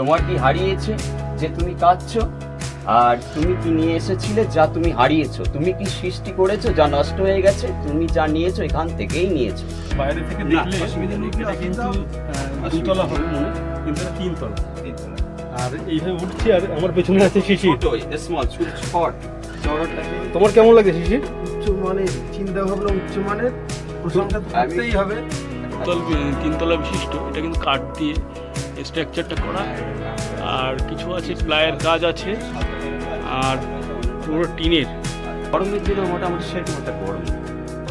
তোমার কি হারিয়েছে যে তুমি কাঁদছো আর তুমি কি নিয়ে এসেছিলে যা তুমি হারিয়েছো? তুমি কি সৃষ্টি করেছ যা নষ্ট হয়ে গেছে? তুমি যা নিয়েছো এখান থেকেই নিয়েছো। বাইরে থেকে দেখলে অসুবিধা নেই। এটা কিন্তু দুতলা হবে মনে কিন্তু এটা তিনতলা। আর এইভাবে উঠছি আর আমার পেছনে আছে ছোট স্মল ছোট তোমার কেমন লাগে শিশির? উচ্চ মানের চিন্তা ভাবনা উচ্চ মানের প্রশংসা করতেই হবে। তিনতলা বিশিষ্ট এটা কিন্তু কাঠ দিয়ে স্ট্রাকচারটা করা আর কিছু আছে প্লায়ের কাজ আছে আর পুরো টিনের গরমের দিনে মোটামুটি সেরকম একটা গরম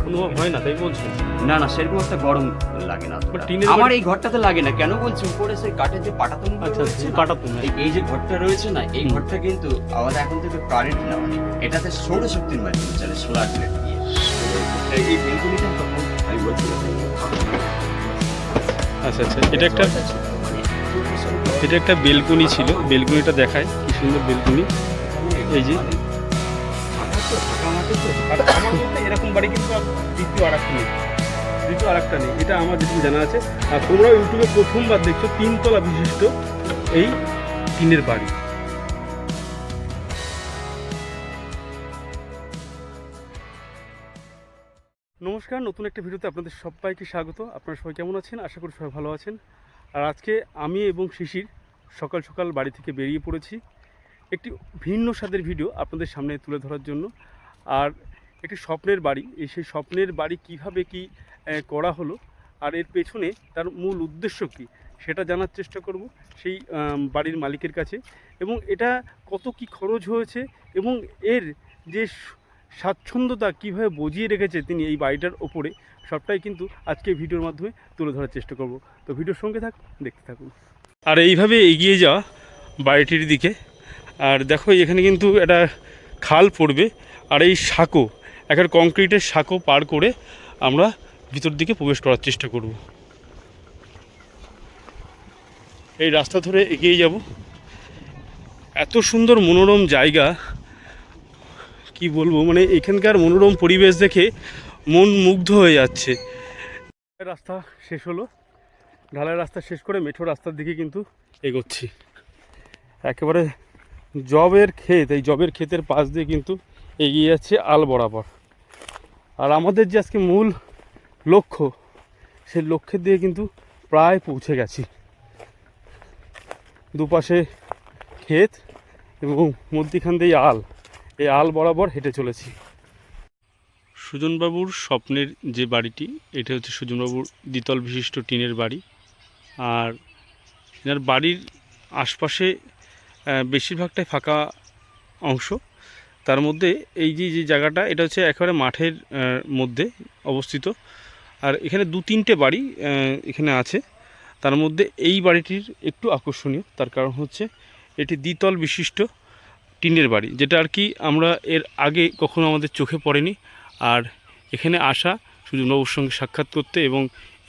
অনুভব হয় না তাই বলছি না না সেরকম একটা গরম লাগে না টিনের আমার এই ঘরটাতে লাগে না কেন বলছি উপরে সেই কাঠের যে পাটাতন আচ্ছা না, তুমি এই- যে ঘরটা রয়েছে না এই ঘরটা কিন্তু আমাদের এখন থেকে কারেন্ট নেওয়া নেই এটাতে সৌরশক্তির মাধ্যমে চলে সোলার প্লেট দিয়ে এই- বেলকনিটা তখন আমি বলছিলাম আচ্ছা আচ্ছা এটা একটা এটা একটা বেলকনি ছিল। বেলকনিটা দেখায় কি সুন্দর বেলকনি। এই যে। এরকম বাড়ি কিন্তু দ্বিতীয় আর একটা নেই। দ্বিতীয় আর একটা নেই। এটা আমার যেটুকু জানা আছে। আর তোমরা ইউটিউবে প্রথমবার দেখছ, তিনতলা বিশিষ্ট এই টিনের বাড়ি। নমস্কার, নতুন একটা ভিডিওতে আপনাদের সবাইকে স্বাগত। আপনারা সবাই কেমন আছেন? আশা করি সবাই ভালো আছেন। আর আজকে আমি এবং শিশির সকাল সকাল বাড়ি থেকে বেরিয়ে পড়েছি। একটি ভিন্ন স্বাদের ভিডিও আপনাদের সামনে তুলে ধরার জন্য। আর একটি স্বপ্নের বাড়ি, এই সেই স্বপ্নের বাড়ি কীভাবে কি করা হলো, আর এর পেছনে তার মূল উদ্দেশ্য কী, সেটা জানার চেষ্টা করব সেই বাড়ির মালিকের কাছে। এবং এটা কত কি খরচ হয়েছে, এবং এর যে স্বাচ্ছন্দ্যতা কীভাবে বজিয়ে রেখেছে তিনি এই বাড়িটার ওপরে, সবটাই কিন্তু আজকে ভিডিওর মাধ্যমে তুলে ধরার চেষ্টা করব। তো ভিডিওর সঙ্গে থাক দেখতে থাকুন। আর এইভাবে এগিয়ে যাওয়া বাড়িটির দিকে। আর দেখো, এখানে কিন্তু একটা খাল পড়বে আর এই সাঁকো একটা কংক্রিটের সাঁকো পার করে আমরা ভিতর দিকে প্রবেশ করার চেষ্টা করব। এই রাস্তা ধরে এগিয়ে যাব। এত সুন্দর মনোরম জায়গা, কি বলব মানে এখানকার মনোরম পরিবেশ দেখে মন মুগ্ধ হয়ে যাচ্ছে। রাস্তা শেষ হলো। ঢালাই রাস্তা শেষ করে মেঠো রাস্তার দিকে কিন্তু এগোচ্ছি। একেবারে জবের ক্ষেত, এই জবের ক্ষেতের পাশ দিয়ে কিন্তু এগিয়ে যাচ্ছে আল বরাবর। আর আমাদের যে আজকে মূল লক্ষ্য, সেই লক্ষ্যের দিকে কিন্তু প্রায় পৌঁছে গেছি। দুপাশে ক্ষেত এবং মধ্যিখান দিয়ে আল, এই আল বরাবর হেঁটে চলেছি। সুজনবাবুর স্বপ্নের যে বাড়িটি, এটা হচ্ছে সুজনবাবুর দ্বিতল বিশিষ্ট টিনের বাড়ি। আর এনার বাড়ির আশপাশে বেশিরভাগটাই ফাঁকা অংশ। তার মধ্যে এই যে যে জায়গাটা, এটা হচ্ছে একেবারে মাঠের মধ্যে অবস্থিত। আর এখানে দু তিনটে বাড়ি এখানে আছে। তার মধ্যে এই বাড়িটির একটু আকর্ষণীয়। তার কারণ হচ্ছে এটি দ্বিতল বিশিষ্ট টিনের বাড়ি, যেটা আর কি আমরা এর আগে কখনো আমাদের চোখে পড়েনি। আর এখানে আসা সুজনবাবুর সঙ্গে সাক্ষাৎ করতে এবং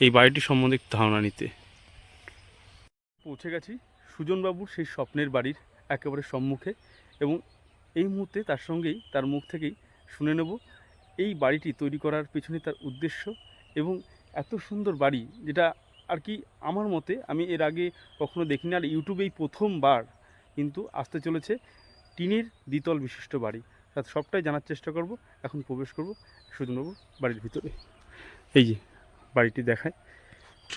এই বাড়িটি সম্বন্ধে ধারণা নিতে। পৌঁছে গেছি। সুজনবাবুর সেই স্বপ্নের বাড়ির একেবারে সম্মুখে এবং এই মুহূর্তে তার সঙ্গেই তার মুখ থেকেই শুনে নেব এই বাড়িটি তৈরি করার পেছনে তার উদ্দেশ্য এবং এত সুন্দর বাড়ি যেটা আর কি আমার মতে আমি এর আগে কখনো দেখিনি আর ইউটিউবেই প্রথমবার কিন্তু আসতে চলেছে টিনের দ্বিতল বিশিষ্ট বাড়ি। তার সবটাই জানার চেষ্টা করব, এখন প্রবেশ করব সুজনবাবুর বাড়ির ভিতরে। এই যে বাড়িটি দেখায়।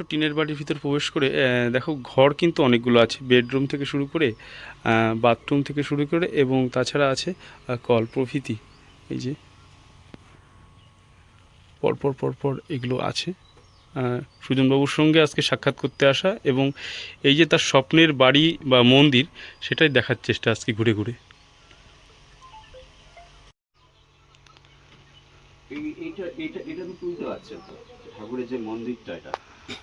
টিনের বাড়ির ভিতর প্রবেশ করে দেখো ঘর কিন্তু অনেকগুলো আছে। বেডরুম থেকে শুরু করে বাথরুম থেকে শুরু করে এবং তাছাড়া আছে কল প্রভৃতি। এই যে পরপর পরপর এগুলো আছে। সুজনবাবুর সঙ্গে আজকে সাক্ষাৎ করতে আসা এবং এই যে তার স্বপ্নের বাড়ি বা মন্দির, সেটাই দেখার চেষ্টা আজকে ঘুরে ঘুরে। এই- এইটা এটা তো তুলতে পারছেন তো ঠাকুরের যে মন্দিরটা এটা।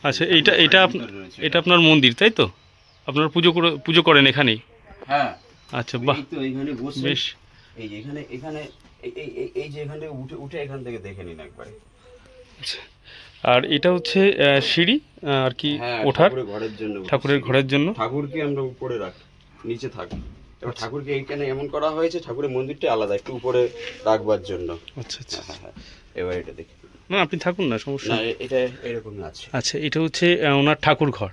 আচ্ছা এইটা এটা রয়েছে এটা আপনার মন্দির তাই তো? আপনারা পুজো করে পুজো করেন এখানেই? হ্যাঁ। আচ্ছা বাহ। তো এখানে বসে বেশ। এই যে এখানে এখানে এই এই এই- এই যে এখান থেকে উঠে উঠে এখান থেকে দেখে নিন একবারে। আর এটা হচ্ছে সিঁড়ি আর কি হ্যাঁ ওঠার? ঘরের জন্য ঠাকুরের ঘরের জন্য? ঠাকুরকে আমরা উপরে রাখি নিচে থাকি। এবার আচ্ছা। ঠাকুরকে এইখানে এমন করা হয়েছে ঠাকুরের মন্দিরটা আলাদা একটু উপরে রাখবার জন্য। আচ্ছা আচ্ছা। হ্যাঁ হ্যাঁ। এবার এটা দেখি। না আপনি থাকুন না সমস্যা এটা এরকমই আছে। আচ্ছা এটা হচ্ছে ওনার ঠাকুর ঘর।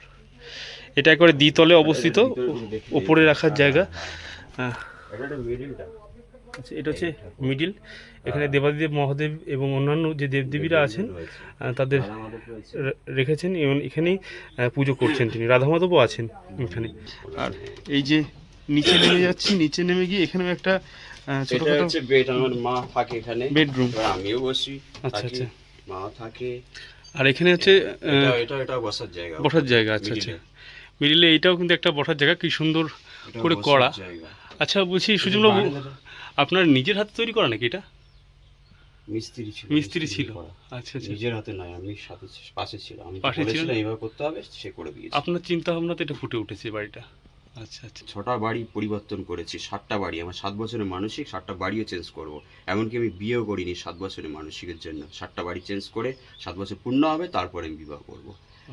এটা একবারে দ্বিতলে অবস্থিত ওপরে রাখার হ্যাঁ, জায়গা হ্যাঁ, হ্যাঁ মিডিলটা। আচ্ছা এটা হচ্ছে মিডিল। এখানে দেবাদিদেব মহাদেব এবং অন্যান্য যে দেবদেবীরা আছেন তাদের রেখেছেন এবং এখানেই পুজো করছেন তিনি। রাধা মাধবও আছেন এখানে। আর এই যে নিচে নেমে যাচ্ছি নিচে নেমে গিয়ে এখানেও একটা ছোটখাটো বেড। আমার মা থাকে এখানে। বেডরুম। আমিও বসি আচ্ছা, আচ্ছা। মাও থাকে আর এখানে হচ্ছে এটা এটা বসার জায়গা। বসার জায়গা আচ্ছা আচ্ছা। মিডিলে। এইটাও কিন্তু একটা বসার জায়গা কি সুন্দর করে করা। আচ্ছা বলছি সুজনবাবু আপনার নিজের হাতে তৈরি করা নাকি এটা? মিস্ত্রি ছিল মিস্ত্রি ছিল। আচ্ছা আচ্ছা। নিজের হাতে নয় আমি সাথে পাশে ছিল আমি পাশে পাশে ছিল এইভাবে করতে হবে সে করে দিয়েছে। আপনার চিন্তা ভাবনাতে এটা ফুটে উঠেছে বাড়িটা। আচ্ছা আচ্ছা। ছটা বাড়ি পরিবর্তন করেছি সাতটা বাড়ি। আমার সাত বছরের মানসিক সাতটা বাড়িও চেঞ্জ করব। এমনকি আমি বিয়েও করিনি সাত বছরের মানসিকের জন্য। সাতটা বাড়ি চেঞ্জ করে সাত বছর পূর্ণ হবে তারপরে আমি বিবাহ করব।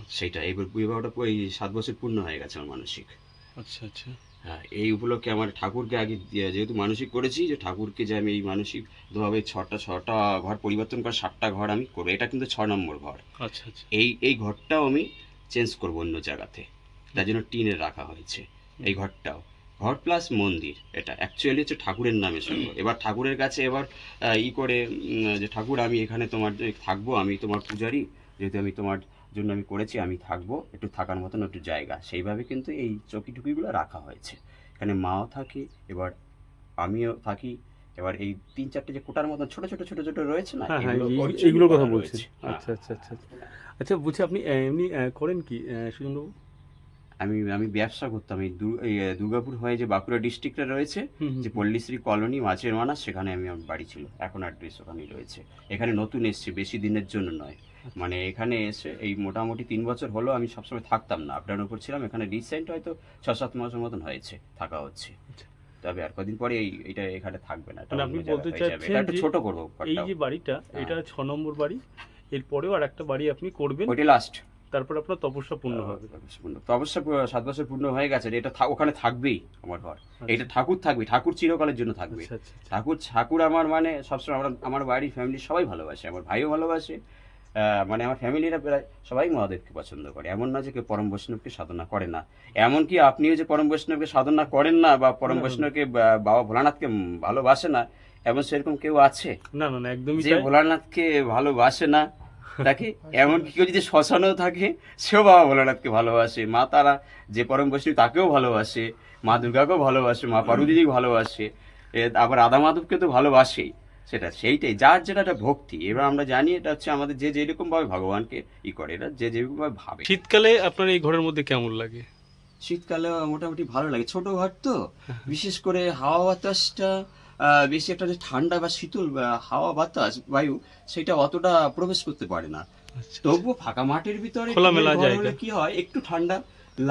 সেটা এবার বিবাহটা এই সাত বছর পূর্ণ হয়ে গেছে আমার মানসিক। আচ্ছা আচ্ছা। হ্যাঁ এই উপলক্ষে আমার ঠাকুরকে আগে যেহেতু মানসিক করেছি যে ঠাকুরকে যে আমি এই মানসিক ভাবে ছটা ছটা ঘর পরিবর্তন করে সাতটা ঘর আমি করব। এটা কিন্তু ছ নম্বর ঘর। আচ্ছা আচ্ছা। এই এই ঘরটাও আমি চেঞ্জ করব অন্য জায়গাতে। তার জন্য টিনের রাখা হয়েছে। এই ঘরটাও। ঘর প্লাস মন্দির এটা অ্যাকচুয়ালি হচ্ছে ঠাকুরের নামে শুনব এবার ঠাকুরের কাছে এবার ই করে যে ঠাকুর আমি এখানে তোমার থাকব আমি তোমার পূজারি যেহেতু আমি তোমার জন্য আমি করেছি আমি থাকব একটু থাকার মতন একটু জায়গা। সেইভাবে কিন্তু এই চকি টুকিগুলো রাখা হয়েছে। এখানে মাও থাকে এবার আমিও থাকি। এবার এই তিন চারটে যে কোটার মতন ছোট ছোট ছোট ছোট রয়েছে না হ্যাঁ হ্যাঁ এগুলো এই- original এইগুলোর কথা বলছেন রয়েছে। হ্যাঁ। আচ্ছা আচ্ছা আচ্ছা আচ্ছা। আচ্ছা বলছি আপনি এমনি করেন কি সুজনবাবু? আমি আমি ব্যবসা করতাম। এই দুর্গাপুর হয়ে যে বাঁকুড়া ডিস্ট্রিক্টটা রয়েছে যে পল্লীশ্রী কলোনি মাছের মানা সেখানে আমি আমার বাড়ি ছিল। এখন অ্যাড্রেস ওখানেই রয়েছে। এখানে নতুন এসছে বেশি দিনের জন্য নয়। মানে এখানে এসে এই মোটামুটি তিন বছর হলো আমি সবসময় থাকতাম না। আপ ডাউন উপর ছিলাম এখানে রিসেন্ট হয়তো ছ সাত মাসের মতন হয়েছে থাকা হচ্ছে। আচ্ছা। তবে আর কদিন পরে এই এটা এখানে থাকবে না। আপনি বলতে চাচ্ছেন এটা ছোট করব এই যে বাড়িটা হ্যাঁ। এটা ছ নম্বর বাড়ি এরপরেও আর একটা বাড়ি আপনি করবেন? ওইটা লাস্ট তারপর আপনার তপস্যা পূর্ণ হবে। তো অবশ্য সাত বছর পূর্ণ হয়ে গেছে। এটা ওখানে থাকবেই আমার ঘর। এটা ঠাকুর থাকবে। ঠাকুর চিরকালের জন্য থাকবে। আচ্ছা আচ্ছা আচ্ছা। ঠাকুর ঠাকুর আমার মানে সবসময় আমরা আমার বাড়ির ফ্যামিলি সবাই ভালোবাসে। আমার ভাইও ভালোবাসে। মানে আমার ফ্যামিলিরা প্রায় সবাই মহাদেবকে পছন্দ করে। এমন না যে কেউ পরম বৈষ্ণবকে সাধনা করে না। এমনকি আপনিও যে পরম বৈষ্ণবকে সাধনা করেন না বা পরম। বৈষ্ণবকে বাবা ভোলানাথকে ভালোবাসে না এমন সেরকম কেউ আছে? না না একদমই যে ভোলানাথকে ভালোবাসে না তাকে এমনকি কেউ যদি শ্মশানেও থাকে সেও বাবা ভোলানাথকে ভালোবাসে। মা তারা যে পরম বৈষ্ণব তাকেও ভালোবাসে মা দুর্গাকেও ভালোবাসে মা পার্বতীকে ভালোবাসে আবার রাধা মাধবকে তো ভালোবাসেই। সেটা সেইটাই যার যেটা একটা ভক্তি। এবার আমরা জানি এটা হচ্ছে আমাদের যে যেরকম ভাবে ভগবানকে ই করে এটা যে যেরকম ভাবে। ভাবে শীতকালে আপনার এই ঘরের মধ্যে কেমন লাগে? শীতকালে মোটামুটি ভালো লাগে। ছোট ঘর তো বিশেষ করে হাওয়া বাতাসটা বেশি একটা যে ঠান্ডা বা শীতল হাওয়া বাতাস বায়ু সেটা অতটা প্রবেশ করতে পারে না। আচ্ছা তবুও ফাঁকা মাঠের ভিতরে কি হয়? একটু ঠান্ডা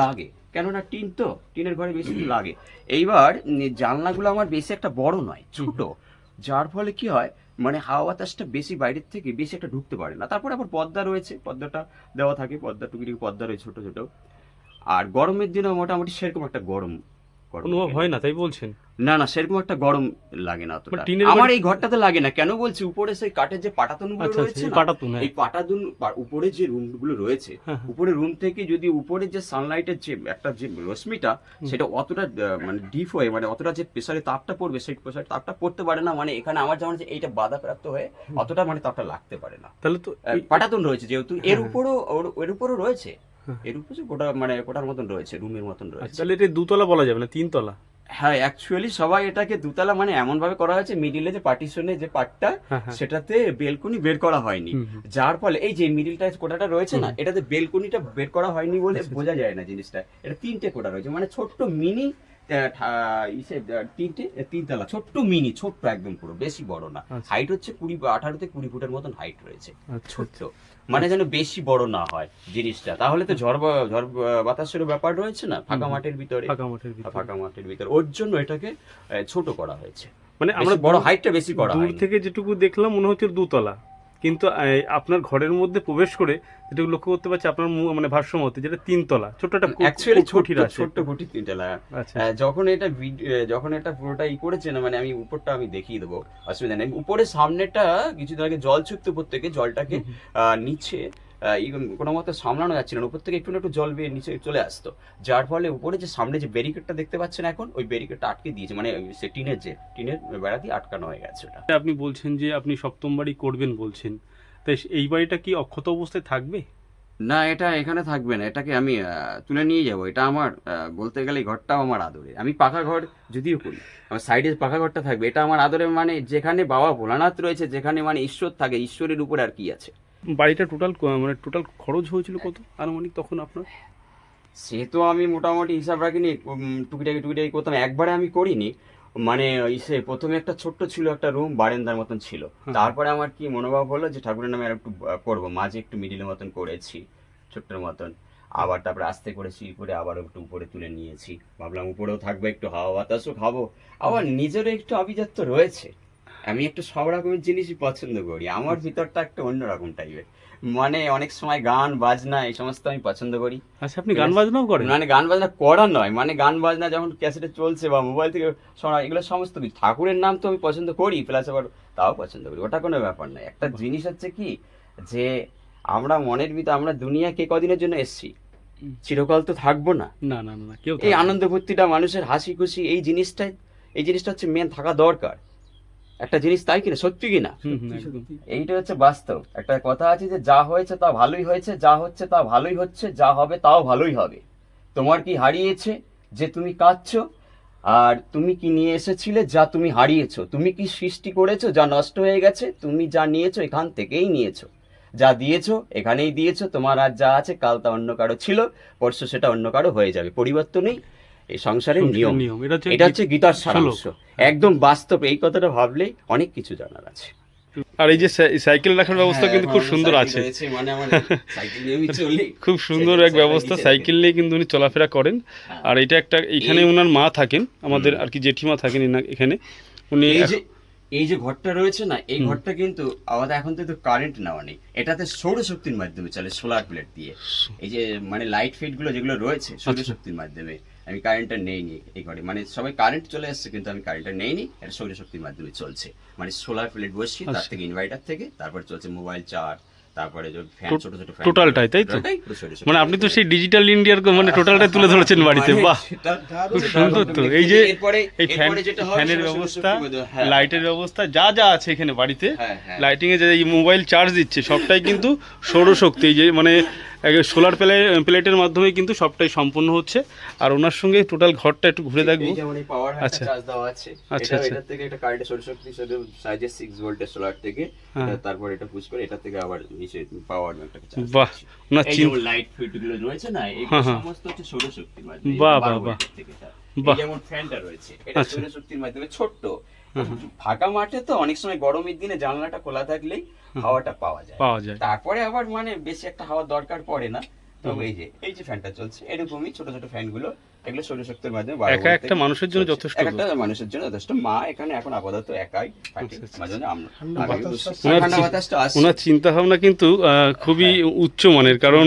লাগে। কেননা টিন তো টিনের ঘরে বেশি লাগে। এইবার জানলাগুলো আমার বেশি একটা বড় নয় ছোট। যার ফলে কি হয়? মানে হাওয়া বাতাসটা বেশি বাইরের থেকে বেশি একটা ঢুকতে পারে না। তারপরে আবার পর্দা রয়েছে পর্দাটা দেওয়া থাকে পর্দা টুকি পর্দা রয়েছে ছোট ছোট। আর গরমের দিনে মোটামুটি সেরকম একটা গরম অনুভব হয় না তাই বলছেন? না না সেরকম একটা গরম লাগে না অতটা। আমার এই ঘরটাতে লাগে না। কেন বলছি? উপরে সেই কাঠের যে পাটাতনগুলো আচ্ছা আচ্ছা রয়েছে এই পাটাতুন হ্যাঁ। এই পাটাতন উপরে যে রুমগুলো রয়েছে হ্যাঁ, হ্যাঁ। উপরে রুম থেকে যদি উপরে যে সানলাইটের যে একটা যে রশ্মিটা সেটা অতটা মানে ডিপ হয়ে মানে অতটা যে প্রেসারে তাপটা পড়বে সেই প্রেসারে তাপটা পড়তে পারে না। মানে এখানে আমার যেমন এইটা বাধাপ্রাপ্ত হয়ে অতটা মানে তাপটা লাগতে পারে না। তাহলে তো পাটাতন রয়েছে যেহেতু এর। উপরও এর উপরও রয়েছে। এর উপরে গোটা মানে কোটার মতন রয়েছে রুমের মতন আচ্ছা, রয়েছে তাহলে এটা দুতলা বলা যাবে না তিনতলা? হ্যাঁ অ্যাকচুয়ালি সবাই এটাকে দুতলা মানে এমন ভাবে করা হয়েছে মিডিলে যে পার্টিশনে যে পার্টটা হ্যাঁ হ্যাঁ। সেটাতে বেলকনি বের করা হয়নি। যার ফলে এই যে মিডিলটা কোটাটা রয়েছে না এটাতে বেলকনিটা বের করা হয়নি বলে আচ্ছা, বোঝা যায় না জিনিসটা। এটা তিনটে কোটা রয়েছে মানে ছোট্ট মিনি তিনটে তিনতলা ছোট্ট মিনি ছোট্ট একদম পুরো বেশি বড় না। আচ্ছা। হাইট হচ্ছে কুড়ি বা আঠারোতে কুড়ি ফুটের মতন হাইট রয়েছে আচ্ছা ছোট্ট। মানে যেন বেশি বড় না হয় জিনিসটা। তাহলে তো ঝড় ঝড় বা- বাতাসেরও ব্যাপার রয়েছে না? ফাঁকা মাঠের ভিতরে। ফাঁকা মাঠের ভিতরে। ফাঁকা মাঠের ভিতরে। ওর জন্য এটাকে ছোট করা হয়েছে। মানে আমরা আমরা বড় হাইটটা বেশি করা দূর থেকে যেটুকু দেখলাম মনে হচ্ছে দুতলা কিন্তু আপনার ঘরের মধ্যে প্রবেশ করে যেটা লক্ষ্য করতে পারছি আপনার মানে ভারসাম্য যেটা তিনতলা ছোট একটা অ্যাকচুয়ালি ছোটির ছোট্ট কুঠির আছে। ছোট্ট কুটির তিনতলা আচ্ছা। যখন এটা যখন এটা পুরোটা ই করেছে না মানে আমি উপরটা আমি দেখিয়ে দেবো অসুবিধা নেই। উপরে সামনেটা কিছুদিন আগে জল ছুটতে প্রত্যেকে থেকে জলটাকে আহ, নিচে কোনো মতো সামলানো যাচ্ছিল না। উপর থেকে একটু না একটু জল বেয়ে নিচে চলে আসতো। যার ফলে উপরে যে সামনে যে ব্যারিকেডটা দেখতে পাচ্ছেন এখন ওই ব্যারিকেডটা আটকে দিয়েছে। মানে ওই সে টিনের যে টিনের বেড়া দিয়ে আটকানো হয়ে গেছে ওটা। আপনি বলছেন যে আপনি সপ্তম বাড়ি করবেন বলছেন। তাই এই বাড়িটা কি অক্ষত অবস্থায় থাকবে? না এটা এখানে থাকবে না। এটাকে আমি তুলে নিয়ে যাব। এটা আমার বলতে গেলে এই ঘরটাও আমার আদরে। আমি পাকা ঘর যদিও করি আমার সাইডে পাকা ঘরটা থাকবে। এটা আমার আদরে মানে যেখানে বাবা ভোলানাথ রয়েছে যেখানে মানে ঈশ্বর থাকে ঈশ্বরের উপর আর কি আছে। বাড়িটা টোটাল মানে টোটাল খরচ হয়েছিল কত আনুমানিক তখন আপনার? সে তো আমি মোটামুটি হিসাব রাখিনি টুকিটাকি টুকিটাকি করতাম। একবারে আমি করিনি। মানে ইসে প্রথমে একটা ছোট্ট ছিল একটা রুম বারেন্দার মতন ছিল। তারপরে আমার কি মনোভাব হলো যে ঠাকুরের নামে আর একটু করব। মাঝে একটু মিডিলের মতন করেছি ছোট্টর মতন। আবার তারপরে আস্তে করে সিঁড়ি করে আবার একটু উপরে তুলে নিয়েছি। ভাবলাম উপরেও থাকবে একটু হাওয়া বাতাসও খাব। আবার নিজেরও একটু আভিজাত্য রয়েছে। আমি একটু সব রকমের জিনিসই পছন্দ করি। আমার ভিতরটা একটা অন্যরকম টাইপের মানে অনেক সময় গান বাজনা এই সমস্ত আমি পছন্দ করি। আচ্ছা আপনি গান বাজনাও করেন? মানে গান বাজনা করা নয়। মানে গান বাজনা যখন ক্যাসেটে চলছে বা মোবাইল থেকে শোনা এগুলো সমস্ত কিছু। ঠাকুরের নাম তো আমি পছন্দ করি প্লাস আবার তাও পছন্দ করি। ওটা কোনো ব্যাপার নয়। একটা জিনিস হচ্ছে কি যে আমরা মনের ভিতরে আমরা দুনিয়া কে কদিনের জন্য এসছি? চিরকাল তো থাকব না। না না না না কেউ এই আনন্দ ফুর্তিটা মানুষের হাসি খুশি এই জিনিসটাই এই জিনিসটা হচ্ছে মেন থাকা দরকার। একটা জিনিস তাই কিনা? সত্যি কিনা? এইটা হচ্ছে বাস্তব। একটা কথা আছে যে যা হয়েছে তা ভালোই হয়েছে যা হচ্ছে তা ভালোই হচ্ছে যা হবে তাও ভালোই হবে। তোমার কি হারিয়েছে যে তুমি কাঁদছো? আর তুমি কি নিয়ে এসেছিলে যা তুমি হারিয়েছো? তুমি কি সৃষ্টি করেছ যা নষ্ট হয়ে গেছে? তুমি যা নিয়েছো এখান থেকেই নিয়েছো। যা দিয়েছ এখানেই দিয়েছ। তোমার আর যা আছে কাল তা অন্য কারও ছিল পরশু সেটা অন্য কারও হয়ে যাবে। পরিবর্তনই এই সংসারের নিয়ম। এটা হচ্ছে গীতার সারাংশ। একদম বাস্তব। এই কথাটা ভাবলেই অনেক কিছু জানার আছে। আর এই যে সাইকেল রাখার ব্যবস্থা কিন্তু খুব হ্যাঁ, সুন্দর আছে। মানে খুব সুন্দর এক ব্যবস্থা। সাইকেল নিয়ে কিন্তু উনি চলাফেরা করেন। হ্যাঁ। আর এটা একটা এখানে ওনার মা থাকেন আমাদের আর কি জেঠিমা থাকেন এখানে। উনি এই যে এই যে ঘরটা রয়েছে না এই ঘরটা কিন্তু আমাদের এখন তো কারেন্ট নেওয়া নেই। এটাতে সৌরশক্তির মাধ্যমে চলে সোলার প্লেট দিয়ে। এই যে মানে লাইট ফিটগুলো যেগুলো রয়েছে। সৌরশক্তির মাধ্যমে। আমি কারেন্টটা নেইনি এই ঘরে মানে সবাই কারেন্ট চলে আসছে কিন্তু আমি কারেন্টটা নেইনি এটা সৌরশক্তির মাধ্যমে চলছে মানে সোলার প্লেট বসছি তার আচ্ছা। থেকে ইনভার্টার থেকে তারপর চলছে মোবাইল চার্জ তারপরে যে ফ্যান ছোট ছোট ফ্যান টোটালটাই, তাই তো? মানে আপনি তো সেই ডিজিটাল ইন্ডিয়ার মানে টোটালটাই তুলে ধরেছেন বাড়িতে মানে বাহ খুব সুন্দর তো। এই যে এই ফ্যান ফ্যানের ব্যবস্থা হ্যাঁ, লাইটের ব্যবস্থা যা যা আছে এখানে বাড়িতে হ্যাঁ, হ্যাঁ। লাইটিং এ যে মোবাইল চার্জ দিচ্ছে সবটাই কিন্তু সৌরশক্তি এই যে মানে সোলার প্লেটের মাধ্যমে কিন্তু সবটাই সম্পূর্ণ হচ্ছে আর ওনার সঙ্গে টোটাল ঘরটা একটু ঘুরে দেখব আচ্ছা। আচ্ছা, এটা আচ্ছা। থেকে একটা কারেন্টের সৌরশক্তি হিসেবে সাইজে 6 ভোল্টের সোলার থেকে হ্যাঁ। তারপর এটা পুশ করে এটা থেকে আবার নিচে পাওয়ার বাহ এই লাইট ফিটগুলো রয়েছে না এই হ্যাঁ, হ্যাঁ। সমস্ত হচ্ছে সৌরশক্তির মাধ্যমে বাহ, বাহ, বাহ। যেমন ফ্যানটা রয়েছে এটা আচ্ছা। সৌরশক্তির মাধ্যমে ছোট্ট। ফাঁকা মাঠে তো অনেক সময় গরমের দিনে জানলাটা খোলা থাকলেই হাওয়াটা পাওয়া যায়। পাওয়া যায়। তারপরে আবার মানে বেশি একটা হাওয়ার দরকার পড়ে না। তবে এই যে এই যে ফ্যানটা চলছে এরকমই ছোট ছোট ফ্যানগুলো এগুলো সৌরশক্তির মাধ্যমে একা একটা মানুষের জন্য যথেষ্ট একটা মানুষের জন্য যথেষ্ট। মা এখানে এখন আপাতত একাই থাকে। আচ্ছা, আচ্ছা। ওনার চিন্তা ভাবনা কিন্তু আহ, খুবই উচ্চ মানের। কারণ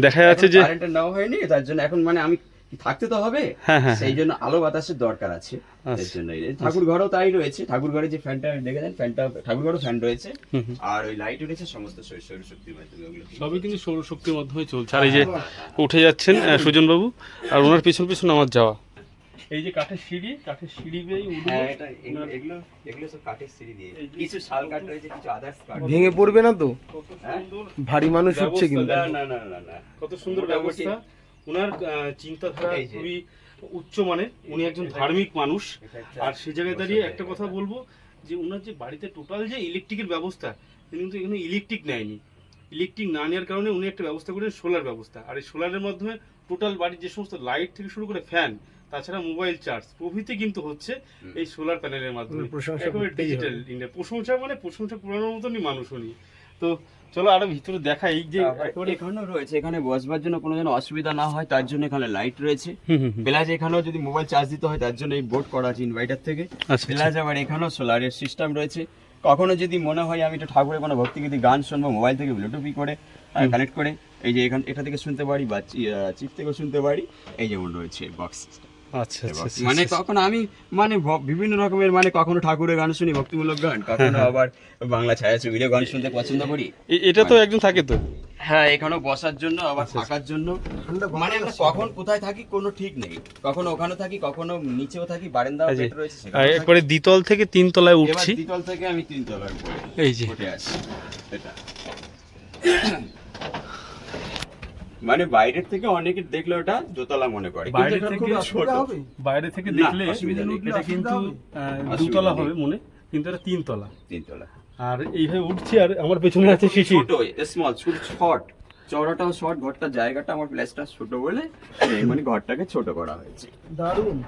দেখা যাচ্ছে যে কারেন্টটা নেওয়া হয়নি তার জন্য এখন মানে আমি থাকতে তো হবে হ্যাঁ, হ্যাঁ, সেই জন্য আলো বাতাসের দরকার আছে এর আচ্ছা। জন্য। ঠাকুর ঘরও তাই রয়েছে ঠাকুর ঘরে যে ফ্যানটা দেখে দেন ফ্যানটা ঠাকুর ঘরও ফ্যান রয়েছে। আর ওই লাইট রয়েছে সমস্ত সৌরশক্তির মাধ্যমে ওগুলো সবই কিন্তু সৌরশক্তির মাধ্যমে চলছে। আর এই যে উঠে যাচ্ছেন সুজন বাবু আর ওনার পিছন পিছন আমার যাওয়া। এই যে কাঠের সিঁড়ি কাঠের সিঁড়ি বেয়ে। হ্যাঁ এগুলো এগুলো সব কাঠের সিঁড়ি দিয়ে। কিছু শাল কাঠ রয়েছে কিছু আদার্স কাঠ। ভেঙে পড়বে না তো? কত হ্যাঁ? সুন্দর ভারী মানুষ হচ্ছে কিন্তু। না না না না কত সুন্দর ব্যবস্থা। ওনার চিন্তাধারা খুবই উচ্চ মানের। উনি একজন ধার্মিক মানুষ। আর সে জায়গায় দাঁড়িয়ে একটা কথা বলব যে ওনার যে বাড়িতে টোটাল যে ইলেকট্রিকের ব্যবস্থা তিনি কিন্তু এখানে ইলেকট্রিক নেয়নি। ইলেকট্রিক না নেওয়ার কারণে উনি একটা ব্যবস্থা করেন সোলার ব্যবস্থা। আর এই সোলারের মাধ্যমে টোটাল বাড়ির যে সমস্ত লাইট থেকে শুরু করে ফ্যান তাছাড়া মোবাইল চার্জ প্রভৃতি কিন্তু হচ্ছে এই সোলার প্যানেলের মাধ্যমে। ডিজিটাল ইন্ডিয়া প্রশংসা মানে প্রশংসা পুরানোর মতনই মানুষ উনি। তো চলো আরও ভিতরে দেখাই যে একেবারে এখানেও রয়েছে এখানে বসবার জন্য কোনো যেন অসুবিধা না হয় তার জন্য এখানে লাইট রয়েছে। প্লাস এখানেও যদি মোবাইল চার্জ দিতে হয় তার জন্য এই বোর্ড করা আছে ইনভার্টার থেকে। আচ্ছা আচ্ছা। প্লাস আবার এখানেও সোলারের সিস্টেম রয়েছে। কখনো যদি মনে হয় আমি একটু ঠাকুরের কোনো ভক্তিগীতি গান শুনব মোবাইল থেকে ব্লুটুথই করে কানেক্ট করে এই যে এখান এটা থেকে শুনতে পারি বা চিপ থেকেও শুনতে পারি এই যেমন রয়েছে বক্স সিস্টেম আচ্ছা আচ্ছা আচ্ছা, মানে আচ্ছা। কখনো আমি মানে বিভিন্ন রকমের মানে কখনো ঠাকুরের গান শুনি ভক্তিমূলক গান কখনো আবার বাংলা ছায়াছবিরও গান শুনতে পছন্দ করি। এটা তো একজন থাকে তো? হ্যাঁ এখানেও বসার জন্য আবার থাকার জন্য। মানে আমরা কখন কোথায় থাকি কোনো ঠিক নেই। কখনো ওখানে থাকি কখনো নিচেও থাকি বারান্দা রয়েছে। একবারে দ্বিতল থেকে তিন তলায় উঠছি। দ্বিতল থেকে আমি তিন উপরে এই যে। উঠে আসি এটা। মানে বাইরের থেকে অনেকে দেখলে ওটা দোতলা মনে করে। বাইরে থেকে ছোট। বাইরে থেকে দেখলে এটা কিন্তু দুতলা হবে মনে কিন্তু এটা তিনতলা। তিনতলা। আর এইভাবে উঠছি আর আমার পেছনে আছে শিশির। ছোট স্মল ছোট শর্ট চওড়াটাও শর্ট ঘরটার জায়গাটা আমার প্লেসটা ছোট বলে মানে ঘরটাকে ছোট করা হয়েছে। দারুণ।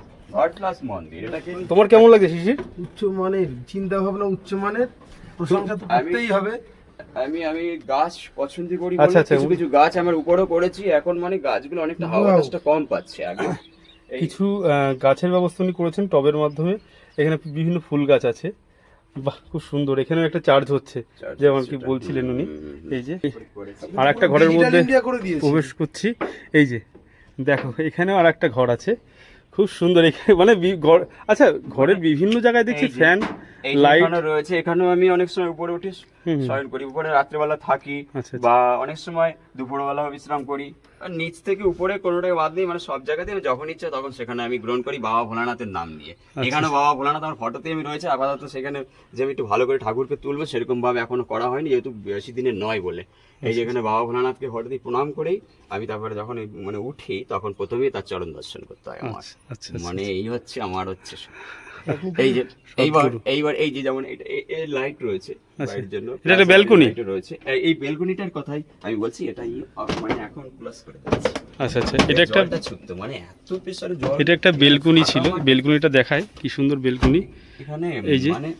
মন্দির তোমার কেমন লাগছে শিশির? উচ্চ মানের চিন্তা ভাবনা উচ্চ মানের প্রশংসা তো করতেই হবে। আমি আমি গাছ পছন্দ করি আচ্ছা, আচ্ছা, কিছু কিছু গাছ আমার উপরেও করেছি এখন মানে গাছগুলো অনেকটা হাওয়া. বাতাসটা কম পাচ্ছে আগে কিছু গাছের ব্যবস্থা উনি করেছেন টবের মাধ্যমে এখানে বিভিন্ন ফুল গাছ আছে বাহ খুব সুন্দর এখানেও একটা চার্জ হচ্ছে যেমন কি বলছিলেন উনি। এই যে। আর একটা ঘরের মধ্যে প্রবেশ করছি এই যে দেখো এখানেও আর একটা ঘর আছে খুব সুন্দর এখানে মানে ঘর- আচ্ছা ঘরের বিভিন্ন জায়গায় দেখছি ফ্যান লাইট রয়েছে এখানেও আমি অনেক সময় উপরে উঠে। শয়ন করি উপরে রাত্রেবেলা থাকি আচ্ছা, আচ্ছা। বা অনেক সময় দুপুরবেলা বিশ্রাম করি আর নিচ থেকে উপরে কোনোটাই বাদ নেই মানে সব জায়গাতে আমি যখন ইচ্ছা তখন সেখানে আমি গ্রহণ করি বাবা ভোলানাথের নাম নিয়ে। আচ্ছা। এখানে বাবা ভোলানাথ আমার ফটোতে আমি রয়েছে আপাতত সেখানে যে আমি একটু ভালো করে ঠাকুরকে তুলবো সেরকম ভাবে এখনও করা হয়নি যেহেতু বেশি দিনের নয় বলে। এই যে এখানে বাবা ভোলানাথকে ফটো দিয়ে প্রণাম করেই আমি তারপরে যখন মানে উঠি তখন প্রথমেই তার চরণ দর্শন করতে হয় আমার। আচ্ছা আচ্ছা আচ্ছা। মানে এই হচ্ছে আমার হচ্ছে এই যে এইবার এইবার এই যে যেমন এটা এ- এ লাইট রয়েছে আচ্ছা। জন্য এটা একটা plus রয়েছে। এই- এই বেলকনিটার কথাই আমি বলছি এটাই মানে এখন প্লাস করে দিচ্ছি। আচ্ছা আচ্ছা এটা একটা মানে এত প্রেসারে জল এটা একটা বেলকুনি ছিল। বেলকুনিটা দেখায় কি সুন্দর বেলকুনি এখানে এই যে। মানে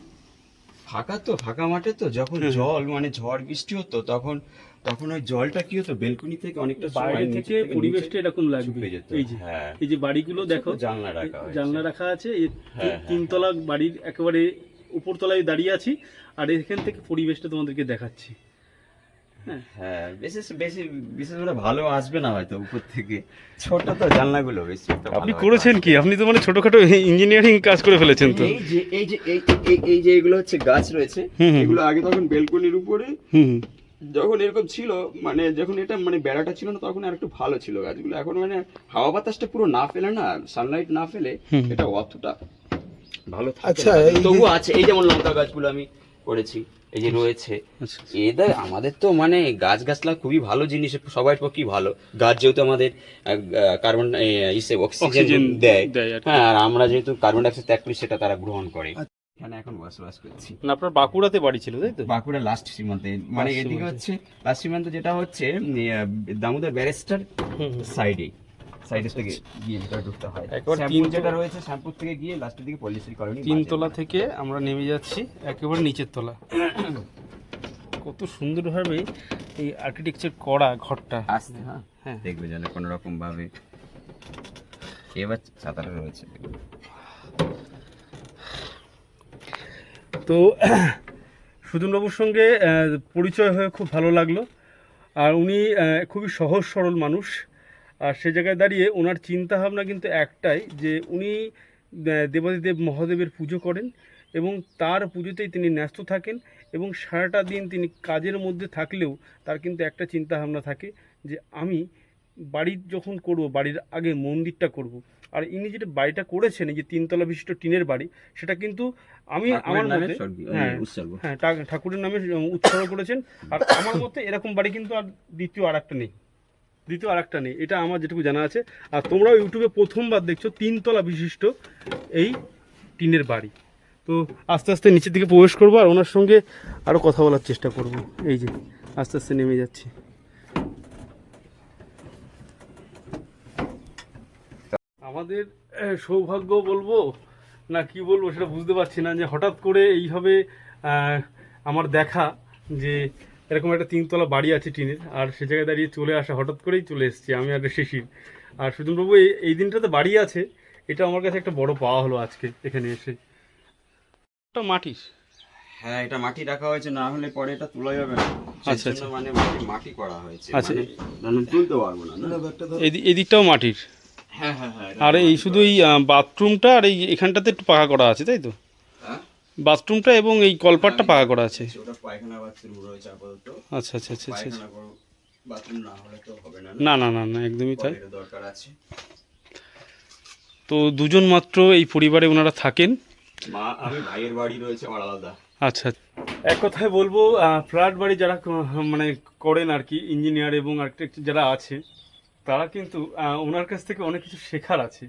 ফাঁকা তো ফাঁকা মাঠে তো যখন জল মানে ঝড় বৃষ্টি হতো তখন তখন ওই জলটা কি হতো? বেলকনি থেকে অনেকটা বাইরে থেকে পরিবেশটা এরকম লাগবে। এই যে হ্যাঁ। এই যে বাড়িগুলো দেখো জানলা রাখা জানলা রাখা আছে এই হ্যাঁ, হ্যাঁ, তিনতলা বাড়ির একেবারে উপরতলায় দাঁড়িয়ে আছি আর এখান থেকে পরিবেশটা তোমাদেরকে দেখাচ্ছি। হ্যাঁ। বিশেষ বেশি বিশেষ করে ভালো আসবে না হয়তো উপর থেকে। ছোট তো জানলাগুলো বেশি আপনি করেছেন কি? আপনি তো মানে ছোটখাটো ইঞ্জিনিয়ারিং কাজ করে ফেলেছেন তো। এই যে এই যে এই যে এগুলো হচ্ছে গাছ রয়েছে। এগুলো আগে তখন বেলকনির উপরে হুম। যখন এরকম ছিল মানে যখন এটা মানে বেড়াটা ছিল না তখন আর একটু ভালো ছিল। গাছগুলো এখন মানে হাওয়া বাতাসটা পুরো না ফেলে না সানলাইট না ফেলে। এটা অতটা ভালো থাকে আচ্ছা, তবু আছে এই যেমন লঙ্কা গাছগুলো আমি করেছি এই যে রয়েছে আচ্ছা এদের আমাদের তো মানে গাছ গাছলা খুবই ভালো জিনিস সবার পক্ষেই ভালো। গাছ যেহেতু আমাদের কার্বন ইসে অক্সিজেন দেয়। হ্যাঁ আর আমরা যেহেতু কার্বন ডাইঅক্সাইড ত্যাগ করি সেটা তারা গ্রহণ করে। এখানে এখন বসবাস করছি। না আপনার বাঁকুড়াতে বাড়ি ছিল তাই তো? বাঁকুড়া লাস্ট সীমান্তে। মানে এদিকে হচ্ছে লাস্ট সীমান্ত যেটা হচ্ছে দামোদর ব্যারিস্টার। সাইডে সাইডের থেকে গিয়ে ভিতরে ঢুকতে হয়। একবার শ্যামপুর যেটা রয়েছে শ্যামপুর থেকে গিয়ে লাস্টের দিকে কলোনি তিনতলা থেকে আমরা নেমে যাচ্ছি একেবারে নিচের তলা। কত সুন্দরভাবে এই আর্কিটেকচার করা ঘরটা। আসতে হ্যাঁ। হ্যাঁ। দেখবে যেন কোনো রকম ভাবে এবার ছাতাটা রয়েছে। তো সুজনবাবুর সঙ্গে পরিচয় হয়ে খুব ভালো লাগল। আর উনি খুবই সহজ সরল মানুষ। আর সে জায়গায় দাঁড়িয়ে ওনার চিন্তা ভাবনা কিন্তু একটাই যে উনি দেবাদিদেব মহাদেবের পুজো করেন এবং তার পুজোতেই তিনি ন্যস্ত থাকেন এবং সারাটা দিন তিনি কাজের মধ্যে থাকলেও তার কিন্তু একটা চিন্তা ভাবনা থাকে যে আমি বাড়ির যখন করব, বাড়ির আগে মন্দিরটা করব আর ইনি যেটা বাড়িটা করেছেন এই যে তিনতলা বিশিষ্ট টিনের বাড়ি সেটা কিন্তু আমি আমার নামে মতে হ্যাঁ হ্যাঁ ঠাকুরের নামে উৎসর্গ করেছেন। আর আমার মতে এরকম বাড়ি কিন্তু আর দ্বিতীয় আর একটা নেই। দ্বিতীয় আর একটা নেই। এটা আমার যেটুকু জানা আছে। আর তোমরাও ইউটিউবে প্রথমবার দেখছ তিনতলা বিশিষ্ট এই টিনের বাড়ি। তো আস্তে আস্তে নিচের দিকে প্রবেশ করব আর ওনার সঙ্গে আরও কথা বলার চেষ্টা করব। এই যে আস্তে আস্তে নেমে যাচ্ছি। আমাদের সৌভাগ্য বলব না কি বলব সেটা বুঝতে পারছি না যে হঠাৎ করে এইভাবে আমার দেখা যে এরকম একটা তিনতলা বাড়ি আছে টিনের আর সে জায়গায় দাঁড়িয়ে চলে আসা হঠাৎ করেই চলে এসেছি আমি আর শিশির আর সুজনবাবু এই এই দিনটাতে বাড়ি আছে এটা আমার কাছে একটা বড় পাওয়া হলো আজকে এখানে এসে। এটা মাটির। হ্যাঁ এটা মাটি রাখা হয়েছে না হলে পরে এটা তোলা যাবে না। আচ্ছা, জন্য মানে মাটি মাটি করা হয়েছে। আচ্ছা। মানে তুলতে পারব না মাটির। আর এই শুধু এই বাথরুমটা আর এই এখানটাতে একটু পাকা করা আছে তাই তো? হ্যাঁ? বাথরুমটা এবং এই কলপাটটা পাকা করা আছে। আচ্ছা আচ্ছা আচ্ছা আচ্ছা। না না না? না একদমই তাই। দরকার আছে। তো দুজন মাত্র এই পরিবারে ওনারা থাকেন। মা আমি ভাইয়ের বাড়ি রয়েছে আমার আলাদা। আচ্ছা। এক কথায় বলব ফ্ল্যাট বাড়ি যারা মানে করেন আর কি ইঞ্জিনিয়ার এবং আর্কিটেক্ট যারা আছে তারা কিন্তু ওনার কাছ থেকে অনেক কিছু শেখার আছে।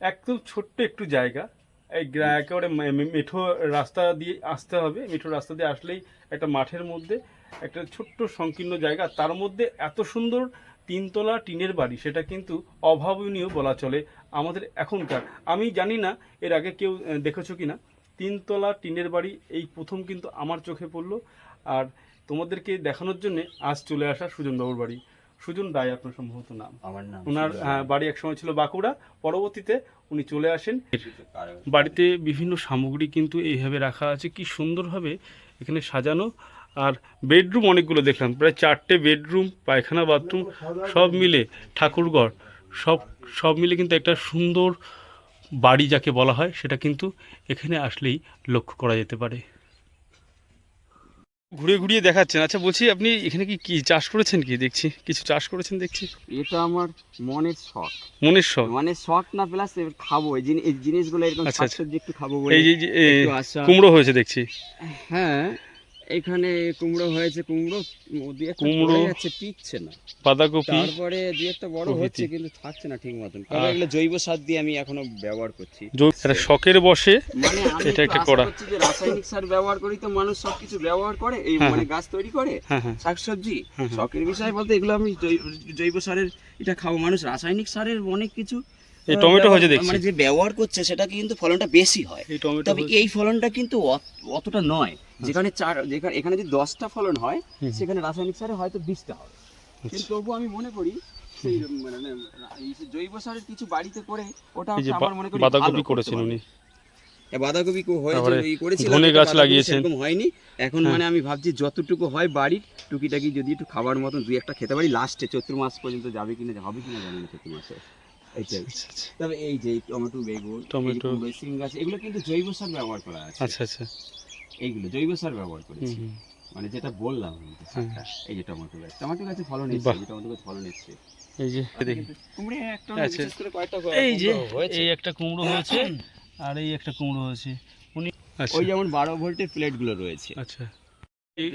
একদম ছোট্ট একটু জায়গা। এই গ্রা- একেবারে মেঠো রাস্তা দিয়ে আসতে হবে। মেঠো রাস্তা দিয়ে আসলেই একটা মাঠের মধ্যে একটা ছোট্ট সংকীর্ণ জায়গা। তার মধ্যে এত সুন্দর তিনতলা টিনের বাড়ি সেটা কিন্তু অভাবনীয় বলা চলে আমাদের এখনকার। আমি জানি না এর আগে কেউ দেখেছ কি না তিনতলা টিনের বাড়ি এই প্রথম কিন্তু আমার চোখে পড়ল। আর তোমাদেরকে দেখানোর জন্যে আজ চলে আসা সুজনবাবুর বাড়ি। সুজন রায় আপনার সম্ভবত নাম। আমার নাম ওনার বাড়ি একসময় ছিল বাঁকুড়া। পরবর্তীতে উনি চলে আসেন। বাড়িতে বিভিন্ন সামগ্রী কিন্তু এইভাবে রাখা আছে। কি সুন্দরভাবে এখানে সাজানো। আর বেডরুম অনেকগুলো দেখলাম। প্রায় চারটে বেডরুম পায়খানা বাথরুম সব মিলে ঠাকুরঘর। সব সব মিলে কিন্তু একটা সুন্দর বাড়ি যাকে বলা হয় সেটা কিন্তু এখানে আসলেই লক্ষ্য করা যেতে পারে। ঘুরে ঘুরিয়ে দেখাচ্ছেন। আচ্ছা বলছি আপনি এখানে কি কি চাষ করেছেন কি? দেখছি কিছু চাষ করেছেন দেখছি। এটা আমার মনের শখ। মনের শখ? মানে শখ না প্লাস খাব এই জিনিস এই জিনিসগুলো এরকম আচ্ছা, আচ্ছা। শাকসবজি একটু খাব বলে এই যে কুমড়ো হয়েছে দেখছি। হ্যাঁ এখানে কুমড়ো হয়েছে কুমড়ো দুই কুমড়ো। যাচ্ছে টিকছে না। বাঁধাকপি তারপরে দুই একটা বড় হচ্ছে কিন্তু থাকছে না ঠিক মতন। কারণ এগুলো জৈব সার দিয়ে আমি এখনও ব্যবহার করছি। একটা শখের বসে মানে এটা একটা করা। যে রাসায়নিক সার ব্যবহার করি তো মানুষ সবকিছু ব্যবহার করে এই হ্যাঁ, মানে গাছ তৈরি করে হ্যাঁ হ্যাঁ। শাকসবজি। শখের বিষয় বলতে এগুলো আমি জৈব সারের এটা খাব। মানুষ রাসায়নিক সারের অনেক কিছু এই টমেটো হয়েছে দেখছি। মানে যে ব্যবহার করছে সেটা কিন্তু ফলনটা বেশি হয়। এই টমেটো তবে এই ফলনটা কিন্তু অতটা নয়। যেখানে চার যেখানে এখানে যদি দশটা ফলন হয় সেখানে রাসায়নিক সারে হয়তো বিশটা হবে। কিন্তু আচ্ছা। তবু আমি মনে করি সেই মানে জৈব সারের কিছু বাড়িতে করে ওটা আমার মনে করি বাঁধাকপি করেছেন উনি। বাঁধাকপি হয়েছে করেছিলাম ধনে গাছ লাগিয়েছেন। সেরকম হয়নি। এখন হ্যাঁ। মানে আমি ভাবছি যতটুকু হয় বাড়ির টুকিটাকি যদি একটু খাবার মতন দুই একটা খেতে পারি লাস্টে চৈত্র মাস পর্যন্ত যাবে কিনা হবে কিনা জানি না চৈত্র মাসে। এইটাই আচ্ছা আচ্ছা। তবে এই যে টমেটো বেগুন টমেটো। সিম গাছ এগুলো কিন্তু জৈব সার ব্যবহার করা আছে। আচ্ছা আচ্ছা। এইগুলো জৈব সার ব্যবহার করেছি। মানে যেটা বললাম আমি এই যে টমেটো গাছ। টমেটো গাছে ফলন এসছে টমেটো গাছ ফলন এসছে। এই যে আচ্ছা। এই যে এই একটা কুমড়ো হয়েছে আর এই একটা কুমড়ো হয়েছে। উনি আচ্ছা। ওই যেমন বারো ভোল্টের প্লেটগুলো রয়েছে। আচ্ছা। এই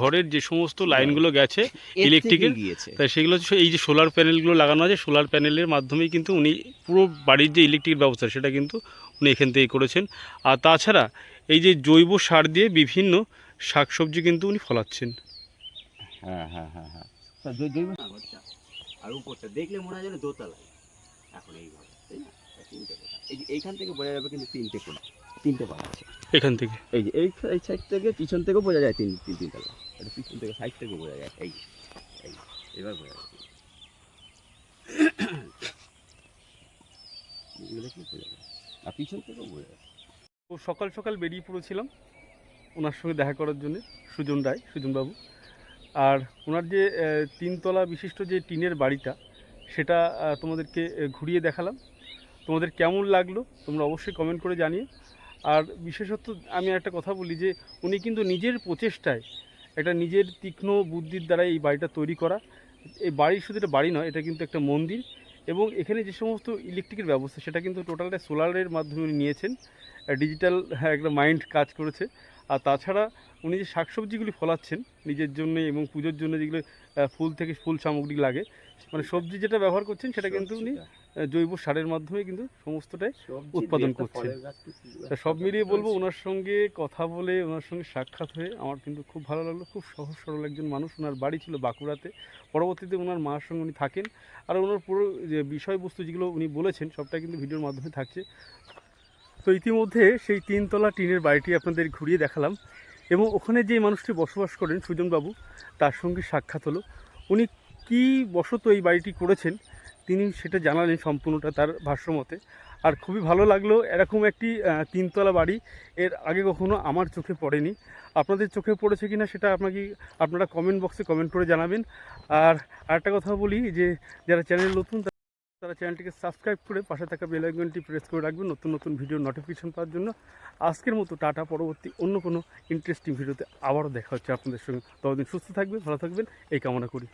ঘরের যে সমস্ত লাইনগুলো গেছে ইলেকট্রিকের তাই সেগুলো এই যে সোলার প্যানেলগুলো লাগানো আছে সোলার প্যানেলের মাধ্যমেই কিন্তু উনি পুরো বাড়ির যে ইলেকট্রিক ব্যবস্থা সেটা কিন্তু উনি এখান থেকে করেছেন। আর তাছাড়া এই যে জৈব সার দিয়ে বিভিন্ন শাকসবজি কিন্তু উনি ফলাচ্ছেন। হ্যাঁ হ্যাঁ হ্যাঁ হ্যাঁ। জৈব আর উপরটা দেখলে মনে হয় যেন দোতলায়। এখন এই ঘর তাই না? এইখান থেকে বোঝা যাবে কিন্তু তিনটে কোণা। তিনটে পাড়া আছে। এখান থেকে? এই যে এই এই সাইড থেকে পিছন থেকেও বোঝা যায় তিন তিন তিনতলা এটা পিছন থেকে সাইড থেকে বোঝা যায়। এই এই এবার বোঝা যায়। এগুলো বোঝা যায়? আর পিছন থেকেও বোঝা যায়। ও সকাল সকাল বেরিয়ে পড়েছিলাম ওনার সঙ্গে দেখা করার জন্য সুজন রায় সুজনবাবু। আর ওনার যে তিনতলা বিশিষ্ট যে টিনের বাড়িটা সেটা তোমাদেরকে ঘুরিয়ে দেখালাম। তোমাদের কেমন লাগল তোমরা অবশ্যই কমেন্ট করে জানিয়ে আর বিশেষত আমি একটা কথা বলি যে উনি কিন্তু নিজের প্রচেষ্টায় একটা নিজের তীক্ষ্ণ বুদ্ধির দ্বারা এই বাড়িটা তৈরি করা। এই বাড়ি শুধু এটা বাড়ি নয় এটা কিন্তু একটা মন্দির এবং এখানে যে সমস্ত ইলেকট্রিকের ব্যবস্থা সেটা কিন্তু টোটালটা সোলারের মাধ্যমে উনি নিয়েছেন। ডিজিটাল একটা মাইন্ড কাজ করেছে। আর তাছাড়া উনি যে শাকসবজিগুলি ফলাচ্ছেন নিজের জন্য এবং পুজোর জন্য যেগুলো ফুল থেকে ফুল সামগ্রী লাগে মানে সবজি যেটা ব্যবহার করছেন সেটা কিন্তু উনি জৈব সারের মাধ্যমে কিন্তু সমস্তটাই উৎপাদন করছে। সব মিলিয়ে বলব ওনার সঙ্গে কথা বলে ওনার সঙ্গে সাক্ষাৎ হয়ে আমার কিন্তু খুব ভালো লাগল খুব সহজ সরল একজন মানুষ। ওনার বাড়ি ছিল বাঁকুড়াতে। পরবর্তীতে ওনার মার সঙ্গে উনি থাকেন। আর ওনার পুরো যে বিষয়বস্তু যেগুলো উনি বলেছেন সবটা কিন্তু ভিডিওর মাধ্যমে থাকছে। তো ইতিমধ্যে সেই তিনতলা টিনের বাড়িটি আপনাদের ঘুরিয়ে দেখালাম। এবং ওখানে যে মানুষটি বসবাস করেন সুজনবাবু তার সঙ্গে সাক্ষাৎ হলো। উনি কী বশত এই বাড়িটি করেছেন? তিনি সেটা জানালেন সম্পূর্ণটা তার ভাষ্যমতে। আর খুবই ভালো লাগল এরকম একটি তিনতলা বাড়ি। এর আগে কখনো আমার চোখে পড়েনি। আপনাদের চোখে পড়েছে কিনা সেটা আপনাকে, আপনারা কমেন্ট বক্সে কমেন্ট করে জানাবেন। আর আরেকটা কথা বলি যে, যারা চ্যানেল নতুন, তারা চ্যানেলটিকে সাবস্ক্রাইব করে পাশে থাকা বেল আইকনটি প্রেস করে রাখবেন নতুন নতুন ভিডিও নোটিফিকেশন পাওয়ার জন্য। আজকের মতো টাটা, পরবর্তী অন্য কোনো ইন্টারেস্টিং ভিডিওতে আবারও দেখা হচ্ছে আপনাদের সঙ্গে। ততদিন সুস্থ থাকবেন, ভালো থাকবেন, এই কামনা করি।